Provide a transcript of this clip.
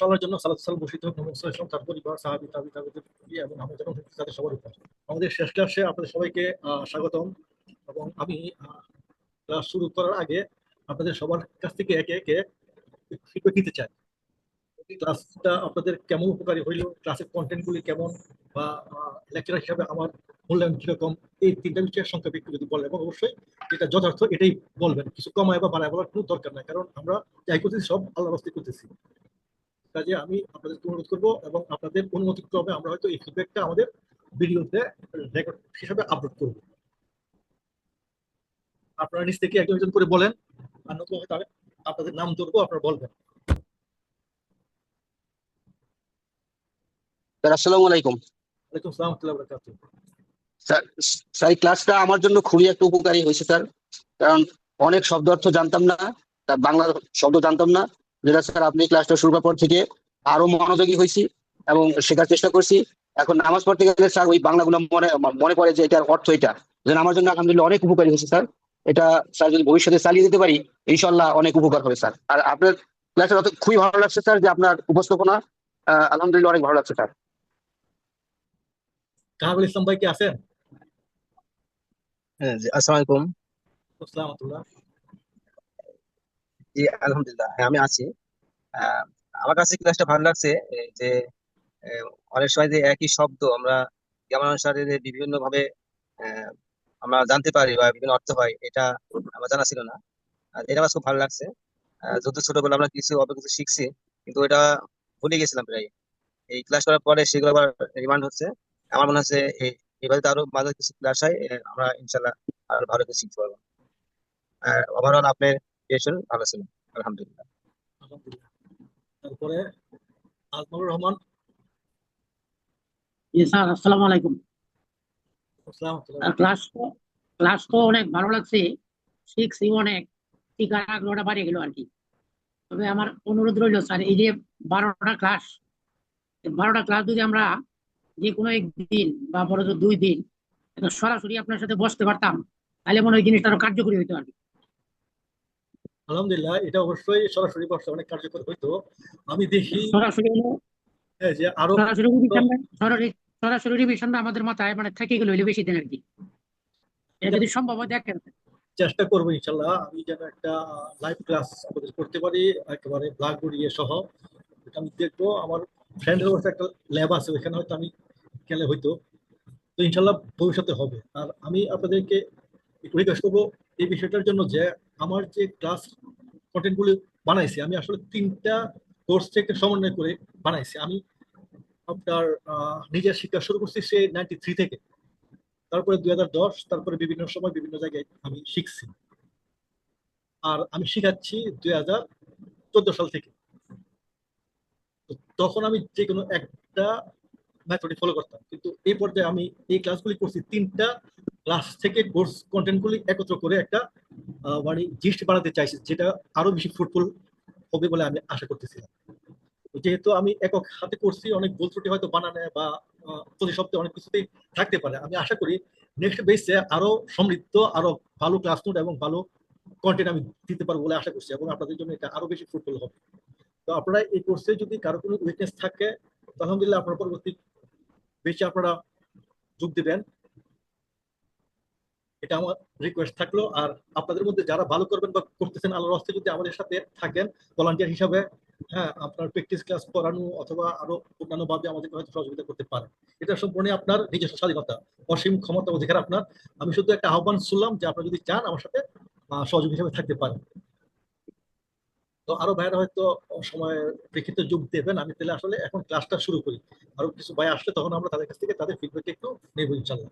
সবার জন্য সালাত সাল বসিত হোক ইসলাম তার পরিবার, সাহাবি তাবি তাবিদের এবং জন্য তাদের সবার উপর। আমাদের শেষ ক্লাসে আপনাদের সবাইকে স্বাগতম। এবং আমি ক্লাস শুরু করার আগে আপনাদের সবার কাছ থেকে একে একে ফিডব্যাক নিতে চাই। ক্লাসটা আপনাদের কেমন উপকারী হইল, ক্লাসের কন্টেন্ট গুলি কেমন, বা লেকচার হিসাবে আমার মূল্যায়ন কীরকম, এই তিনটা বিষয়ের সংক্ষেপে একটু যদি বলেন, এবং অবশ্যই যেটা যথার্থ এটাই বলবেন। কিছু কমায় বা বাড়ায় বলার কোনো দরকার নাই, কারণ আমরা যাই করতেছি, সব আল্লাহ রাস্তায় করতেছি। কাজে আমি আপনাদেরকে অনুরোধ করব এবং আপনাদের অনুমতি ক্রমে আমরা হয়তো এই ফিডব্যাকটা আমাদের ভিডিওতে রেকর্ড হিসাবে আপলোড করব। আপনারা নিজ থেকে একজন একজন করে বলেন আর নতুন আপনাদের নাম ধরবো আপনারা বলবেন। স্যার আসসালামু আলাইকুম। ওয়ালাইকুম স্যার স্যার এই ক্লাসটা আমার জন্য খুবই একটা উপকারী হয়েছে স্যার। কারণ অনেক শব্দ অর্থ জানতাম না বাংলা শব্দ জানতাম না। যেটা স্যার আপনি ক্লাসটা শুরু করার পর থেকে আরও মনোযোগী হয়েছি এবং শেখার চেষ্টা করছি। এখন নামাজ পড়তে গেলে স্যার ওই বাংলাগুলো মনে মনে পড়ে যে এটার অর্থ এটা। যেন আমার জন্য আলহামদুলিল্লাহ অনেক উপকারী হয়েছে স্যার। এটা স্যার যদি ভবিষ্যতে চালিয়ে দিতে পারি ইনশাল্লাহ অনেক উপকার হবে স্যার। আর আপনার ক্লাসের অত খুবই ভালো লাগছে স্যার যে আপনার উপস্থাপনা আলহামদুলিল্লাহ অনেক ভালো লাগছে স্যার। কাহাবুল ইসলাম ভাই কি আছেন? হ্যাঁ জি আসসালামু আলাইকুম। জি, আলহামদুলিল্লাহ। হ্যাঁ আমি আছি। আমার কাছে ক্লাসটা ভালো লাগছে যে অনেক সময় যে একই শব্দ আমরা জ্ঞান অনুসারে বিভিন্ন ভাবে আমরা জানতে পারি বা বিভিন্ন অর্থ হয় এটা আমার জানা ছিল না। এটা আমার খুব ভালো লাগছে। যত ছোটবেলা আমরা কিছু, অল্প কিছু শিখছি, কিন্তু এটা ভুলে গেছিলাম প্রায়। এই ক্লাস করার পরে সেগুলো আবার রিমান্ড হচ্ছে। আমার মনে হচ্ছে এবারে আরও মাঝে কিছু ক্লাস হয় আমরা ইনশাল্লাহ আরও ভালো কিছু শিখতে পারব। আর ওভারঅল আপনার ভালো ছিল আলহামদুলিল্লাহ আলহামদুলিল্লাহ। তারপরে রহমান। জি স্যার আসসালামু আলাইকুম। ক্লাস তো ক্লাস তো অনেক ভালো লাগছে। শিখছি অনেক টিকার আগ্রহটা বাড়িয়ে গেল আর কি। তবে আমার অনুরোধ রইল স্যার এই যে বারোটা ক্লাস বারোটা ক্লাস যদি আমরা যে কোনো একদিন বা বড় দুই দিন সরাসরি আপনার সাথে বসতে পারতাম তাহলে মনে হয় জিনিসটা আরও কার্যকরী হইতো আর কি। আলহামদুলিল্লাহ এটা অবশ্যই সরাসরি বর্ষা অনেক কার্যকর হইতো। আমি দেখি সরাসরি হ্যাঁ, যে আরও সরাসরি সরাসরি রিভিশনটা আমাদের মাথায় মানে থেকে গেল বেশি দিন আর কি এটা যদি সম্ভব হয় দেখেন। চেষ্টা করব ইনশাল্লাহ। আমি যেন একটা লাইভ ক্লাস আপনাদের করতে পারি একেবারে ব্ল্যাকবোর্ড ইয়ে সহ। এটা আমি দেখব। আমার ফ্রেন্ডের অবস্থা একটা ল্যাব আছে ওইখানে হয়তো আমি গেলে হয়তো তো ইনশাল্লাহ ভবিষ্যতে হবে। আর আমি আপনাদেরকে একটু রিকোয়েস্ট করব এই বিষয়টার জন্য যে আমার যে ক্লাস কন্টেন্টগুলি বানাইছি, আমি আসলে তিনটা কোর্স থেকে সমন্বয় করে বানাইছি। আমি আপনার নিজের শিক্ষা শুরু করছি সে নাইনটি থ্রি থেকে। তারপরে দুই হাজার দশ, তারপরে বিভিন্ন সময় বিভিন্ন জায়গায় আমি শিখছি। আর আমি শিখাচ্ছি দুই হাজার চোদ্দ সাল থেকে। তখন আমি যে কোনো একটা মেথডই ফলো করতাম। কিন্তু এই পর্যায়ে আমি এই ক্লাসগুলি করছি তিনটা ক্লাস থেকে কোর্স কন্টেন্টগুলি একত্র করে একটা মানে জিস্ট বানাতে চাইছি, যেটা আরও বেশি ফ্রুটফুল হবে বলে আমি আশা করতেছিলাম যেহেতু আমি একক হাতে করছি, অনেক ভুল ত্রুটি হয়তো বানানে বা প্রতি সপ্তাহে অনেক কিছুতেই থাকতে পারে। আমি আশা করি নেক্সট বেসে আরও সমৃদ্ধ, আরও ভালো ক্লাস নোট এবং ভালো কন্টেন্ট আমি দিতে পারব বলে আশা করছি এবং আপনাদের জন্য এটা আরও বেশি ফ্রুটফুল হবে। তো আপনারা এই কোর্সে যদি কারও কোনো উইকনেস থাকে আলহামদুলিল্লাহ আপনারা পরবর্তী বেশি আপনারা যোগ দিবেন। এটা আমার রিকোয়েস্ট থাকল। আর আপনাদের মধ্যে যারা ভালো করবেন বা করতেছেন আল্লাহর হস্তে যদি আমাদের সাথে থাকেন ভলান্টিয়ার হিসাবে হ্যাঁ আপনার প্র্যাকটিস ক্লাস করানো অথবা আরও অন্যান্য ভাবে আমাদেরকে হয়তো সহযোগিতা করতে পারেন। এটা সম্পূর্ণ আপনার নিজস্ব স্বাধীনতা, অসীম ক্ষমতা অধিকার আপনার। আমি শুধু একটা আহ্বান শুনলাম যে আপনারা যদি চান আমার সাথে সহযোগী হিসেবে থাকতে পারেন। তো আরও ভাইরা হয়তো সময় প্রেক্ষিতে যোগ দেবেন, আমি তাহলে আসলে এখন ক্লাসটা শুরু করি। আরও কিছু ভাই আসলে তখন আমরা তাদের কাছ থেকে তাদের ফিডব্যাক একটু নেব ইনশাল্লাহ